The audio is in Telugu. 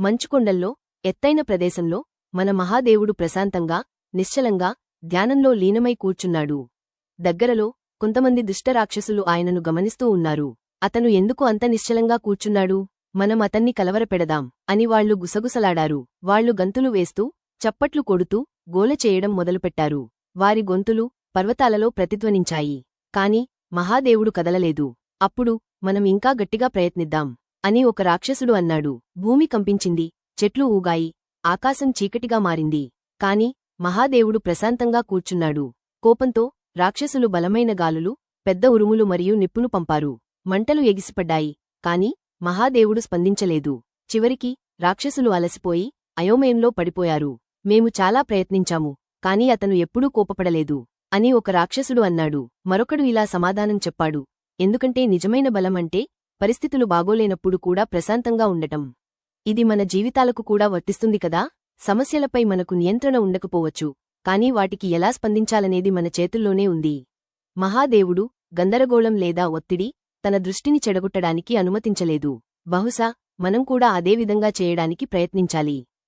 మంచుకొండల్లో ఎత్తైన ప్రదేశంలో మన మహాదేవుడు ప్రశాంతంగా నిశ్చలంగా ధ్యానంలో లీనమై కూర్చున్నాడు. దగ్గరలో కొంతమంది దుష్టరాక్షసులు ఆయనను గమనిస్తూ ఉన్నారు. అతను ఎందుకు అంత నిశ్చలంగా కూర్చున్నాడు? మనం అతన్ని కలవరపెడదాం అని వాళ్ళు గుసగుసలాడారు. వాళ్ళు గంతులు వేస్తూ చప్పట్లు కొడుతూ గోల చేయడం మొదలుపెట్టారు. వారి గొంతులు పర్వతాలలో ప్రతిధ్వనించాయి. కాని మహాదేవుడు కదలలేదు. అప్పుడు మనం ఇంకా గట్టిగా ప్రయత్నిద్దాం. అని ఒక రాక్షసుడు అన్నాడు. భూమి కంపించింది. చెట్లు ఊగాయి. ఆకాశం చీకటిగా మారింది. కాని మహాదేవుడు ప్రశాంతంగా కూర్చున్నాడు. కోపంతో రాక్షసులు బలమైన గాలులు పెద్ద ఉరుములు మరియు నిప్పును పంపారు. మంటలు ఎగిసిపడ్డాయి. కాని మహాదేవుడు స్పందించలేదు. చివరికి రాక్షసులు అలసిపోయి అయోమయంలో పడిపోయారు. మేము చాలా ప్రయత్నించాము కాని అతను ఎప్పుడూ కోపపడలేదు అని ఒక రాక్షసుడు అన్నాడు. మరొకడు ఇలా సమాధానం చెప్పాడు. ఎందుకంటే నిజమైన బలం అంటే పరిస్థితులు బాగోలేనప్పుడు కూడా ప్రశాంతంగా ఉండటం. ఇది మన జీవితాలకు కూడా వర్తిస్తుంది కదా? సమస్యలపై మనకు నియంత్రణ ఉండకపోవచ్చు కానీ వాటికి ఎలా స్పందించాలనేది మన చేతుల్లోనే ఉంది. మహాదేవుడు గందరగోళం లేదా ఒత్తిడి తన దృష్టిని చెడగొట్టడానికి అనుమతించలేదు. బహుశా మనం కూడా అదే విధంగా చేయడానికి ప్రయత్నించాలి.